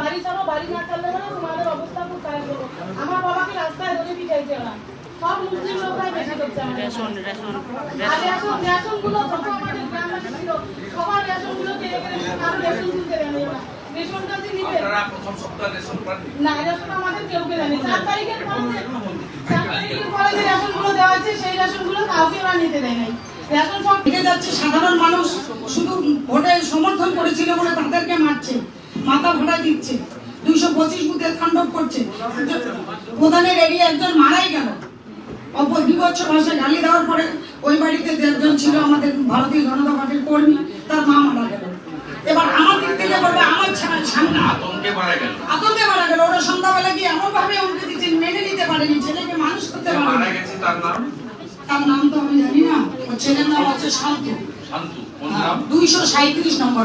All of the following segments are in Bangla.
বাড়ি ছাড়ো বাড়ি না ছাড়লে না তোমাদের অবস্থা খুব খারাপ হবে আমার বাবাকে রাস্তায় ধরে পিটাইছে ওরা সব মুসলিম লোকরাই বেশি করছে রেশন রেশন আর রেশন। যত আমাদের গ্রামবাসী ছিল। সবার রেশনগুলো কেড়ে কেড়ে কারও রেশন তুলতে দেয়নি ওরা রেশনটা যে নিবে? প্রথম সপ্তাহে রেশন পাননি? না রেশন আমাদের কেউ কে জানে চার তারিখের পরে চার তারিখের পরে যে রেশনগুলো দেওয়া হয়েছে সেই রেশনগুলো কাউকে ওরা নিতে দেয় নাই। রেশন সব ভেঙে যাচ্ছে সাধারণ মানুষ শুধু ভোটে সমর্থন করেছিল বলে তাদেরকে মারছে। মাথা ভাড়া দিচ্ছে। দুইশো পঁচিশ বুথে তাণ্ডব করছে। প্রধানের এরিয়া একজন মারাই গেল। অপর বিভৎস ভাষায় গালি দেওয়ার পরে ওই বাড়িতে একজন ছিল আমাদের ভারতীয় জনতা পার্টির কর্মী তার মা মারা গেল। এবার আমার দিক থেকে বলবে আমার ছা- সামনে আতঙ্কে মারা গেল। আতঙ্কে মারা গেল। ওরা সন্ধ্যাবেলা গিয়ে এমন ভাবে উল্টে দিচ্ছে মেনে নিতে পারেনি ছেলেকে মানুষ করতে মারা গেছে তার নাম? তার নাম তো আমি জানি না। ছেলের নাম হচ্ছে শান্তু। শান্তু দুইশো সাঁত্রিশ নম্বর।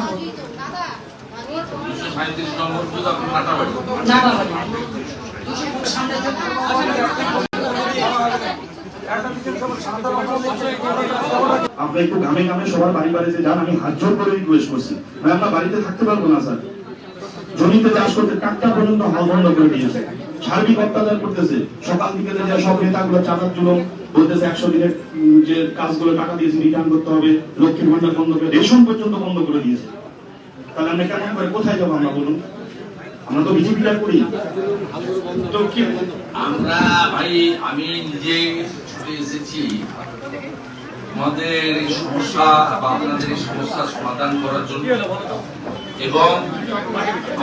সাঁত্রিশ একটু গ্রামে গ্রামে সবার বাড়ি যান, আমি হাত জোর করে রিকোয়েস্ট করছি। ভাই, আমরা বাড়িতে থাকতে পারব না, স্যার। জমিতে চাষ করতে পর্যন্ত হাল বন্ধ করে দিয়েছে। সার্বিক অত্যাচার করতেছে। সকাল থেকে যে সব নেতাগুলো চাঁদার জন্য বলতেছে, একশো দিনের যে কাজগুলো টাকা দিয়েছে রিটার্ন করতে হবে, লক্ষ্মীর ভান্ডার বন্ধ করে, রেশন পর্যন্ত বন্ধ করে দিয়েছে। তাহলে আমরা কেমন করে কোথায় যাব আমরা বলুন? আমরা তো বিজেপিটা করি। তো কি, আমরা ভাই, আমি নিজে ছুটে এসেছি। আমাদের এই সমস্যা বা আপনাদের এই সমস্যা সমাধান করার জন্য। এবং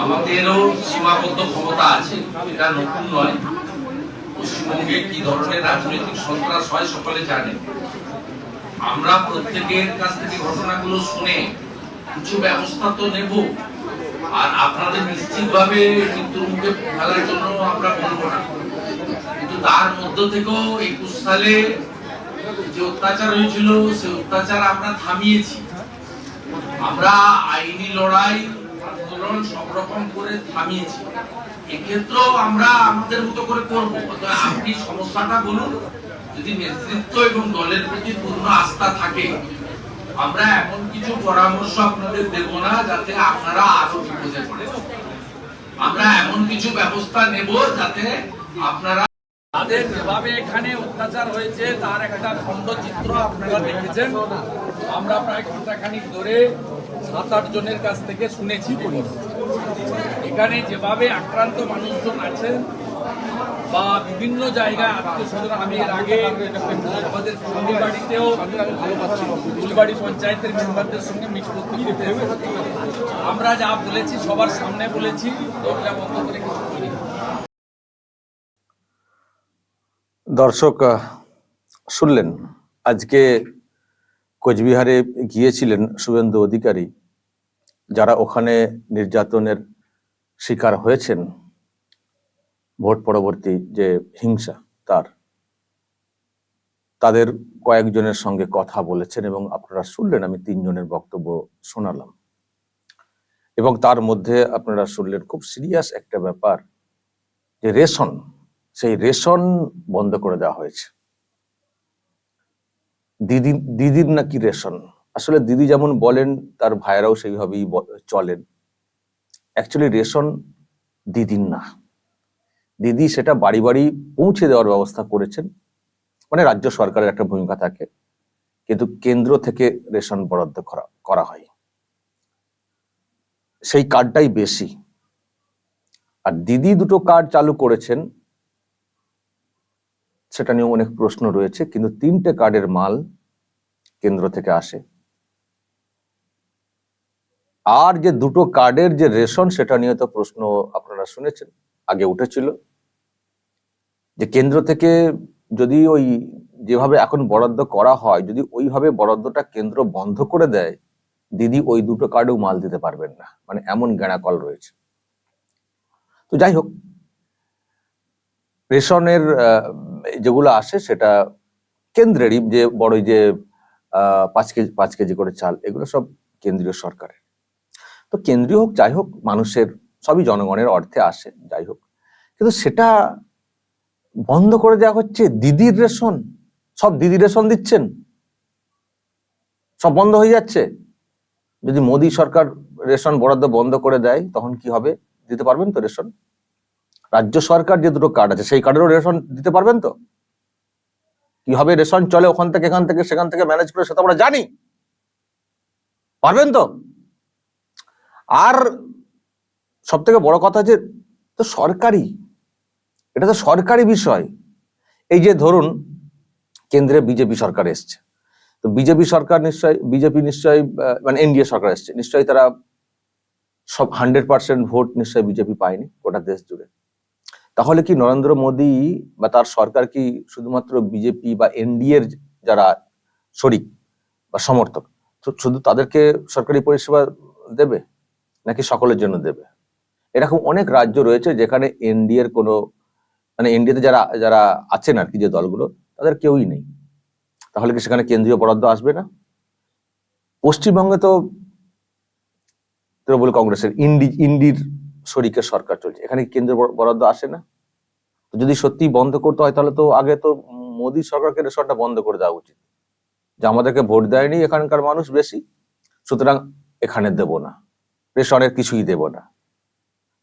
আমাদেরও সীমাবদ্ধ ক্ষমতা আছে, এটা নতুন নয়। পশ্চিমবঙ্গে কি ধরনের রাজনৈতিক সন্ত্রাস হয় সকলে জানে। আমরা প্রত্যেকের কাছ থেকে ঘটনাগুলো শুনে কিছু ব্যবস্থা তো নেব। আর আপনাদের নিশ্চিতভাবে মৃত্যুর মুখে ফেলার জন্য আমরা বলব না। কিন্তু তার মধ্য থেকেও একুশ সালে যে অত্যাচার হয়েছিল, সে অত্যাচার আমরা থামিয়েছি। আমরা আইনি লড়াই, আন্দোলন সব রকম করে থামিয়েছি। এক্ষেত্রেও আমরা আমাদের মতো করে করব। আপনি সমস্যাটা বলুন। যদি নেতৃত্ব এবং দলের প্রতি পূর্ণ আস্থা থাকে আমরা এমন কিছু পরামর্শ আপনাদের দেব না, যাতে আপনারা আরও বিপদে পড়েন আমরা এমন কিছু ব্যবস্থা নেব যাতে আপনারা তাদের যেভাবে এখানে অত্যাচার হয়েছে, তার একটা খণ্ডচিত্র আপনারা দেখেছেন। আমরা প্রায় ঘন্টাখানিক ধরে সাত আট জনের কাছ থেকে শুনেছি এখানে যেভাবে আক্রান্ত মানুষজন আছেন বা বিভিন্ন জায়গায় আত্মীয় স্বজন, আমি এর আগে আমাদের ফুলবাড়িতেও ফুলবাড়ি পঞ্চায়েতের মেম্বারদের সঙ্গে মিট করতে। আমরা যা বলেছি, সবার সামনে বলেছি, দরজা বন্ধ করে। দর্শক শুনলেন, আজকে কোচবিহারে গিয়েছিলেন শুভেন্দু অধিকারী, যারা ওখানে নির্যাতনের শিকার হয়েছেন ভোট পরবর্তী যে হিংসা তার, তাদের কয়েকজনের সঙ্গে কথা বলেছেন এবং আপনারা শুনলেন আমি তিনজনের বক্তব্য শোনালাম। এবং তার মধ্যে আপনারা শুনলেন খুব সিরিয়াস একটা ব্যাপার যে রেশন, সেই রেশন বন্ধ করে দেওয়া হয়েছে। দিদি, দিদির নাকি রেশন? আসলে দিদি যেমন বলেন, তার ভাইয়েরাও সেইভাবেই চলেন। অ্যাকচুয়ালি রেশন দিদির না। দিদি সেটা বাড়ি বাড়ি পৌঁছে দেওয়ার ব্যবস্থা করেছেন। মানে রাজ্য সরকারের একটা ভূমিকা থাকে। কিন্তু কেন্দ্র থেকে রেশন বরাদ্দ করা করা হয়। সেই কার্ডটাই বেশি। আর দিদি দুটো কার্ড চালু করেছেন। সেটা নিয়েও অনেক প্রশ্ন রয়েছে, কিন্তু তিনটে কার্ডের মাল কেন্দ্র থেকে আসে। আর যে দুটো কার্ডের যে রেশন, সেটা নিয়ে তো প্রশ্ন আপনারা শুনেছেন। আগে উঠেছিল। যে কেন্দ্র থেকে যদি ওই যেভাবে এখন বরাদ্দ করা হয়, যদি ওইভাবে বরাদ্দটা কেন্দ্র বন্ধ করে দেয়, দিদি ওই দুটো কার্ডেও মাল দিতে পারবেন না। মানে এমন গেঁড়াকল রয়েছে। তো যাই হোক, রেশনের যেগুলো আসে সেটা কেন্দ্রেরই যে বড়ই যে পাঁচ কেজি পাঁচ কেজি করে চাল, এগুলো সব কেন্দ্রীয় সরকারের। তো কেন্দ্রীয় হোক, যাই হোক, মানুষের সবই জনগণের অর্থে আসে, যাই হোক। কিন্তু সেটা বন্ধ করে দেওয়া হচ্ছে দিদির রেশন? সব দিদি রেশন দিচ্ছেন? সব বন্ধ হয়ে যাচ্ছে? যদি মোদী সরকার রেশন বরাদ্দ বন্ধ করে দেয়, তখন কি হবে? দিতে পারবেন তো রেশন? রাজ্য সরকার যে দুটো কার্ড আছে, সেই কার্ডেরও রেশন দিতে পারবেন তো? কীভাবে রেশন? চলে ওখান থেকে, এখান থেকে, সেখান থেকে ম্যানেজ করে সেটা আমরা জানি। পারবেন তো? আর সব থেকে বড় কথা যে তো সরকারি, এটা তো সরকারি বিষয়। এই যে ধরুন, কেন্দ্রে বিজেপি সরকার এসছে। তো বিজেপি সরকার নিশ্চয়ই বিজেপি নিশ্চয়ই মানে এনডিএ সরকার এসছে। নিশ্চয়ই তারা সব হান্ড্রেড পার্সেন্ট ভোট নিশ্চয়ই বিজেপি পায়নি গোটা দেশ জুড়ে। তাহলে কি নরেন্দ্র মোদী বা তার সরকার কি শুধুমাত্র বিজেপি বা এনডিএর যারা শরিক বা সমর্থক শুধু তাদেরকে সরকারি পরিষেবা দেবে নাকি সকলের জন্য দেবে? এরকম অনেক রাজ্য রয়েছে যেখানে এনডিএর কোনো মানে এনডিএতে যারা যারা আছেন আর কি যে দলগুলো, তাদের কেউই নেই। তাহলে কি সেখানে কেন্দ্রীয় বরাদ্দ আসবে না? পশ্চিমবঙ্গে তো তৃণমূল কংগ্রেসের ইন্ডি ইন্ডির শরিকের সরকার চলছে। এখানে কি কেন্দ্রীয় বর- বরাদ্দ আসে না? তো যদি সত্যি বন্ধ করতে হয়, তাহলে তো আগে তো মোদী সরকারকে রেশনটা বন্ধ করে দেওয়া উচিত। যে আমাদেরকে ভোট দেয়নি এখানকার মানুষ বেশি, সুতরাং এখানে দেব না। রেশনের কিছুই দেব না।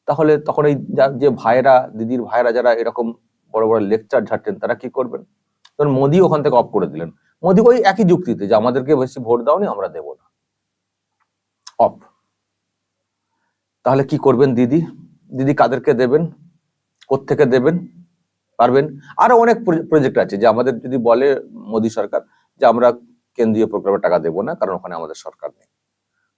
তাহলে তখন এই যা- ভাইরা দিদির ভাইরা যারা এরকম বড় বড় লেকচার ঝাড়ছেন, তারা কি করবেন? তখন মোদি ওখান থেকে অফ করে দিলেন। মোদি ওই একই যুক্তিতে যে আমাদেরকে বেশি ভোট দাওনি, আমরা দেব না। অফ তাহলে কি করবেন দিদি? দিদি কাদেরকে দেবেন? কোত্থেকে দেবেন? পারবেন? আরও অনেক প্রজেক্ট আছে যে আমাদের যদি বলে মোদী সরকার যে আমরা কেন্দ্রীয় প্রোগ্রামে টাকা দেবো না, কারণ ওখানে আমাদের সরকার নেই।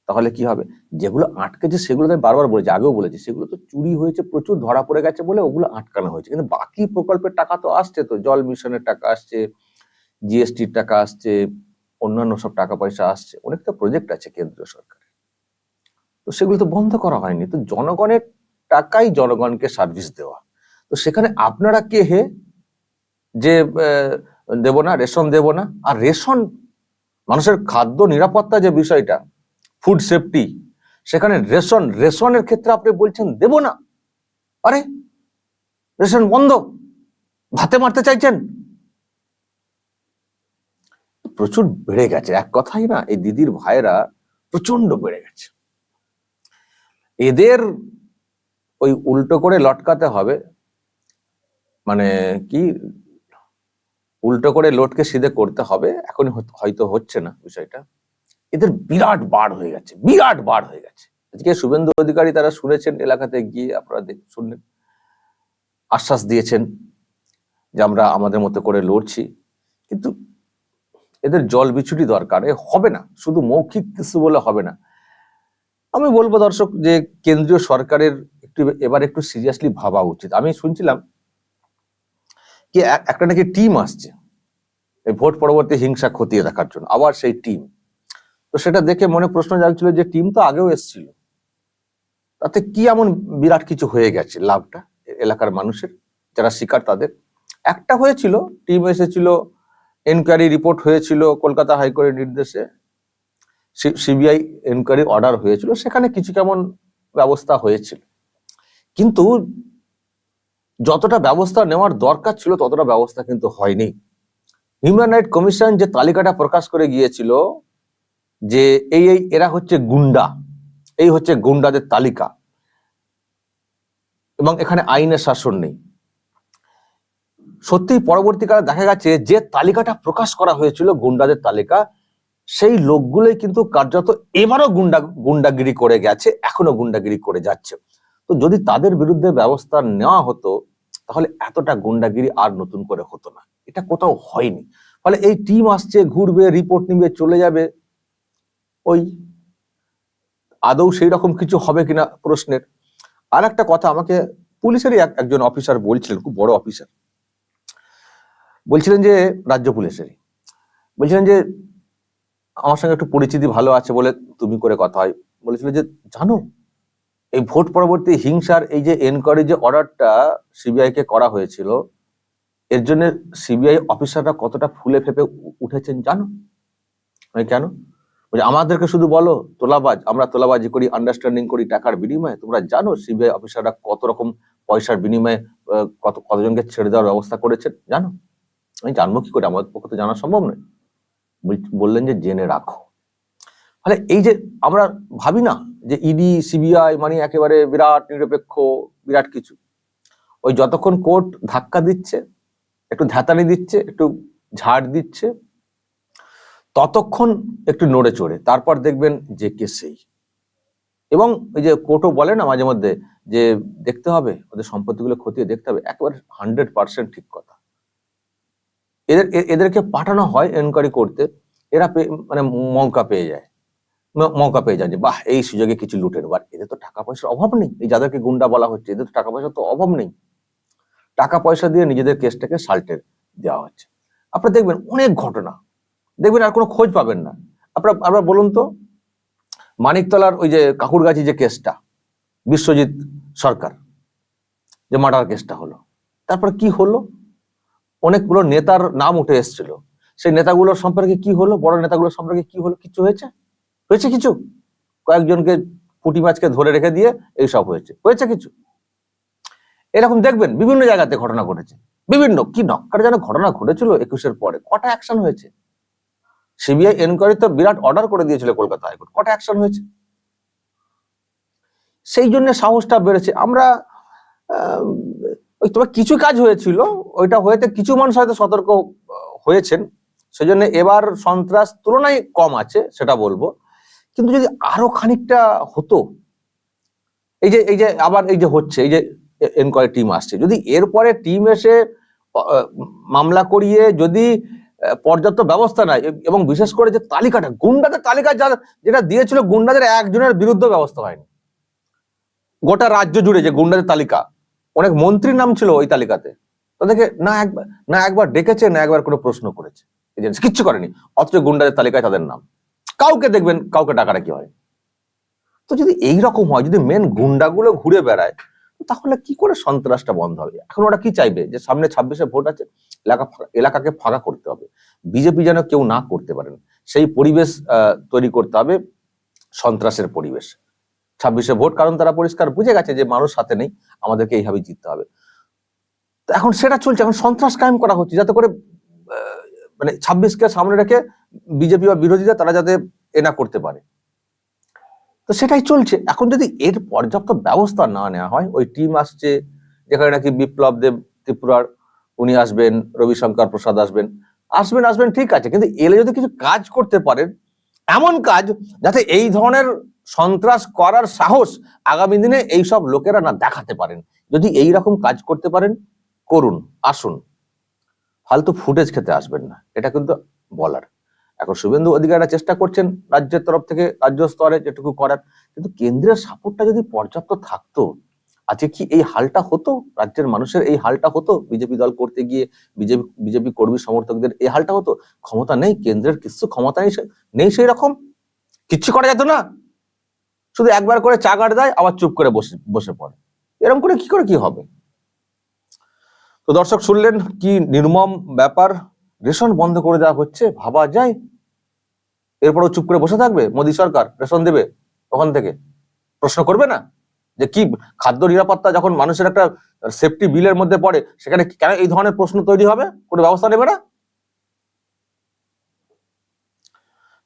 তাহলে কি হবে? যেগুলো আটকেছে সেগুলো আমি বারবার বলেছি, আগেও বলেছি, সেগুলো তো চুরি হয়েছে, প্রচুর ধরা পড়ে গেছে বলে ওগুলো আটকানো হয়েছে। কিন্তু বাকি প্রকল্পের টাকা তো আসছে তো, জল মিশনের টাকা আসছে জিএসটির টাকা আসছে, অন্যান্য সব টাকা পয়সা আসছে, অনেক তো প্রজেক্ট আছে কেন্দ্রীয় সরকারের। তো সেগুলো তো বন্ধ করা হয়নি। তো জনগণের টাকাই জনগণকে সার্ভিস দেওয়া। তো সেখানে আপনারা কে হে? যে দেব না, রেশন দেব না? আর রেশন, মানুষের খাদ্য নিরাপত্তা যে বিষয়টা ফুড সেফটি সেখানে রেশন, রেশনের ক্ষেত্রে আপনি বলছেন দেব না। আরে, রেশন বন্ধ, ভাতে মারতে চাইছেন? প্রচুর বেড়ে গেছে, এক কথাই না, এই দিদির ভাইরা প্রচণ্ড বেড়ে গেছে। এদের ওই উল্টো করে লটকাতে হবে মানে কি, উল্টো করে লোটকে সিধে করতে হবে এখন হয়তো হচ্ছে না বিষয়টা। এদের বিরাট বাড় হয়ে গেছে, বিরাট বাড় হয়ে গেছে। আজকে শুভেন্দু অধিকারী তারা শুনেছেন, এলাকাতে গিয়ে আপনারা শুনলেন। আশ্বাস দিয়েছেন যে আমরা আমাদের মতো করে লড়ছি, কিন্তু এদের জল বিছুটি দরকার, এ হবে না, শুধু মৌখিক কিছু বলে হবে না। আমি বলব দর্শক যে কেন্দ্রীয় সরকারের একটু এবার একটু সিরিয়াসলি ভাবা উচিত। আমি শুনছিলাম কি একটা নাকি টিম আসছে, এই ভোট পরবর্তী হিংসা খতিয়ে দেখার জন্য, আবার সেই টিম তো সেটা দেখে মনে প্রশ্ন জাগছিল যে টিম তো আগেও এসেছিল। তাতে কি এমন বিরাট কিছু হয়ে গেছে লাভটা এলাকার মানুষের, যারা শিকার তাদের? একটা হয়েছিল, টিম এসেছিল এনকোয়ারি রিপোর্ট হয়েছিল কলকাতা হাইকোর্টের নির্দেশে। সিবিআই এনকোয়ারি অর্ডার হয়েছিল, সেখানে কিছু কেমন ব্যবস্থা হয়েছিল। কিন্তু যতটা ব্যবস্থা নেওয়ার দরকার ছিল, ততটা ব্যবস্থা কিন্তু হয়নি। হিউম্যান রাইট কমিশন যে তালিকাটা প্রকাশ করে গিয়েছিল যে এই এই, এরা হচ্ছে গুন্ডা। এই হচ্ছে গুন্ডাদের তালিকা। এবং এখানে আইনের শাসন নেই। সত্যি পরবর্তীকালে দেখা গেছে যে তালিকাটা প্রকাশ করা হয়েছিল গুন্ডাদের তালিকা, সেই লোকগুলোই কিন্তু কার্যত এবারও গুন্ডা, গুন্ডাগিরি করে গেছে এখনও গুন্ডাগিরি করে যাচ্ছে। তো যদি তাদের বিরুদ্ধে ব্যবস্থা নেওয়া হতো, তাহলে এতটা গুন্ডাগিরি আর নতুন করে হতো না। এটা কোথাও হয়নি। ফলে এই টিম আসছে, ঘুরবে, রিপোর্ট নিবে, চলে যাবে। ওই আদৌ সেই রকম কিছু হবে কিনা প্রশ্নের। আর একটা কথা আমাকে পুলিশেরই এক- একজন অফিসার বলছিলেন খুব বড় অফিসার বলছিলেন যে রাজ্য পুলিশেরই। বলছিলেন যে আমার সঙ্গে একটু পরিচিতি ভালো আছে বলে তুমি করে কথা হয়। বলেছিল যে জানো এই ভোট পরবর্তী হিংসার এই যে এনকোয়ারি যে অর্ডারটা সিবিআই কে করা হয়েছিল এর জন্য সিবিআই অফিসাররা কতটা ফুলে ফেপে উঠেছেন জানো? কেন? বলছে, আমাদেরকে শুধু বলো, তোলাবাজ, আমরা তোলাবাজি করি আন্ডারস্ট্যান্ডিং করি, টাকার বিনিময়ে। তোমরা জানো সিবিআই অফিসাররা কত রকম পয়সার বিনিময়ে কত, কতজনকে ছেড়ে দেওয়ার ব্যবস্থা করেছেন? জানো? আমি জানব কি করে? আমাদের পক্ষে তো জানা সম্ভব নয়। বল- বললেন যে, জেনে রাখো। ফলে এই যে আমরা ভাবি না যে ইডি সিবিআই মানে একেবারে বিরাট নিরপেক্ষ, বিরাট কিছু। ওই যতক্ষণ কোর্ট ধাক্কা দিচ্ছে, একটু ধ্যাতানি দিচ্ছে, একটু ঝাড় দিচ্ছে ততক্ষণ একটু নড়ে চড়ে, তারপর দেখবেন যে কে সেই। এবং ওই যে কোর্টও বলে না মাঝে মধ্যে যে দেখতে হবে, ওদের সম্পত্তিগুলো খতিয়ে দেখতে হবে, একেবারে হান্ড্রেড পার্সেন্ট ঠিক কথা। এদের এদেরকে পাঠানো হয় এনকোয়ারি করতে, এরা মানে মৌকা পেয়ে যায়। মৌকা পেয়ে যায় যে, বাহ, এই সুযোগে কিছু লুটে নেবার এদের তো টাকা পয়সার অভাব নেই। এই যাদেরকে গুন্ডা বলা হচ্ছে, এদের তো টাকা পয়সার তো অভাব নেই। টাকা পয়সা দিয়ে নিজেদের কেসটাকে সাল্টের দেওয়া হচ্ছে। আপনারা দেখবেন অনেক ঘটনা। দেখবেন আর কোনো খোঁজ পাবেন না। আপনারা আপনারা বলুন তো, মানিকতলার ওই যে কাকুরগাছি যে কেসটা, বিশ্বজিৎ সরকার, যে মার্ডার কেসটা হলো, তারপর কি হলো? অনেকগুলো নেতার নাম উঠে এসেছিল। সেই নেতাগুলোর সম্পর্কে কি হলো? বড় নেতাগুলোর সম্পর্কে কি হলো? কিছু হয়েছে? হয়েছে কিছু? কয়েকজনকে পুঁটি মাছকে ধরে রেখে দিয়ে এইসব হয়েছে। হয়েছে কিছু? এরকম দেখবেন, বিভিন্ন জায়গাতে ঘটনা ঘটেছে। বিভিন্ন, কি নক্কার যেন ঘটনা ঘটেছিল একুশের পরে, কটা অ্যাকশন হয়েছে? সিবিআই এনকোয়ারি তো বিরাট অর্ডার করে দিয়েছিল কলকাতা হাইকোর্ট। কটা অ্যাকশন হয়েছে? সেই জন্য সাহসটা বেড়েছে। আমরা ওই তবে কিছু কাজ হয়েছিল, ওইটা হয়েতে কিছু মানুষ হয়তো সতর্ক হয়েছেন। সেই জন্য এবার সন্ত্রাস তুলনায় কম আছে, সেটা বলব। কিন্তু যদি আরও খানিকটা হতো, এই যে এই যে আবার এই যে হচ্ছে, এই যে এনকোয়ারি টিম আসছে। যদি এরপরে টিম এসে মামলা করিয়ে যদি পর্যাপ্ত ব্যবস্থা নাই, এবং বিশেষ করে যে তালিকাটা, গুন্ডাদের তালিকা যা- যেটা দিয়েছিল গুন্ডাদের একজনের বিরুদ্ধে ব্যবস্থা হয়নি। গোটা রাজ্য জুড়ে যে গুন্ডাদের তালিকা, অনেক মন্ত্রীর নাম ছিল ওই তালিকাতে। তাদেরকে না একবার না একবার ডেকেছে, না একবার কোনো প্রশ্ন করেছে। এজেন্সি কিচ্ছু করেনি, অথচ গুন্ডাদের তালিকায় তাদের নাম। কাউকে দেখবেন, কাউকে ডাকাটা কি হয় তো যদি এই রকম হয়, যদি মেন গুন্ডাগুলো ঘুরে বেড়ায়, তাহলে কি করে সন্ত্রাসটা বন্ধ হবে? এখন ওরা কি চাইবে? যে সামনে ছাব্বিশে ভোট আছে, এলাকা এলাকাকে ফাঁকা করতে হবে। বিজেপি যেন কেউ না করতে পারেন। সেই পরিবেশ তৈরি করতে হবে সন্ত্রাসের পরিবেশ। ছাব্বিশে ভোট, কারণ তারা পরিষ্কার বুঝে গেছে যে মানুষ সাথে নেই, আমাদেরকে এইভাবে জিততে হবে। এখন সেটা চলছে, এখন সন্ত্রাস কায়েম করা হচ্ছে, যাতে করে মানে ছাব্বিশকে সামনে রেখে বিজেপি বা বিরোধীরা তারা যাতে এ না করতে পারে। তো সেটাই চলছে। এখন যদি এর পর্যাপ্ত ব্যবস্থা না নেওয়া হয়, ওই টিম আসছে, যেখানে নাকি বিপ্লব দেব ত্রিপুরার, উনি আসবেন, রবিশঙ্কর প্রসাদ আসবেন আসবেন আসবেন, ঠিক আছে। কিন্তু এলে যদি কিছু কাজ করতে পারেন, এমন কাজ যাতে এই ধরনের সন্ত্রাস করার সাহস আগামী দিনে এইসব লোকেরা না দেখাতে পারেন। যদি এই রকম কাজ করতে পারেন, করুন, আসুন। ফালতু ফুটেজ খেতে আসবেন না, এটা কিন্তু বলার। এখন শুভেন্দু অধিকারীরা চেষ্টা করছেন রাজ্যের তরফ থেকে, রাজ্য স্তরে যেটুকু করার। কিন্তু কেন্দ্রের সাপোর্টটা যদি পর্যাপ্ত থাকতো আজকে কি এই হালটা হতো? রাজ্যের মানুষের এই হালটা হতো? বিজেপি দল করতে গিয়ে বিজেপি বিজেপি কর্মী সমর্থকদের এই হালটা হতো? ক্ষমতা নেই, কেন্দ্রের কিছু ক্ষমতা নেই নেই সেই রকম। কিচ্ছু করা যেত না। শুধু একবার করে চা কাট দেয়, আবার চুপ করে বসে বসে পড়ে। এরকম করে কি করে কি হবে? তো দর্শক শুনলেন কি নির্মম ব্যাপার? রেশন বন্ধ করে দেওয়া হচ্ছে, ভাবা যায়। এরপরও চুপ করে বসে থাকবে? মোদী সরকার রেশন দেবে ওখান থেকে? প্রশ্ন করবে না? যে কি খাদ্য নিরাপত্তা যখন মানুষের একটা সেফটি বিলের মধ্যে পড়ে, সেখানে কেন এই ধরনের প্রশ্ন তৈরি হবে? কোনো ব্যবস্থা নেবে না?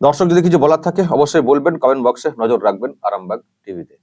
দর্শক, যদি কিছু বলার থাকে, অবশ্যই বলবেন কমেন্ট বক্সে নজর রাখবেন, আরামবাগ টিভিতে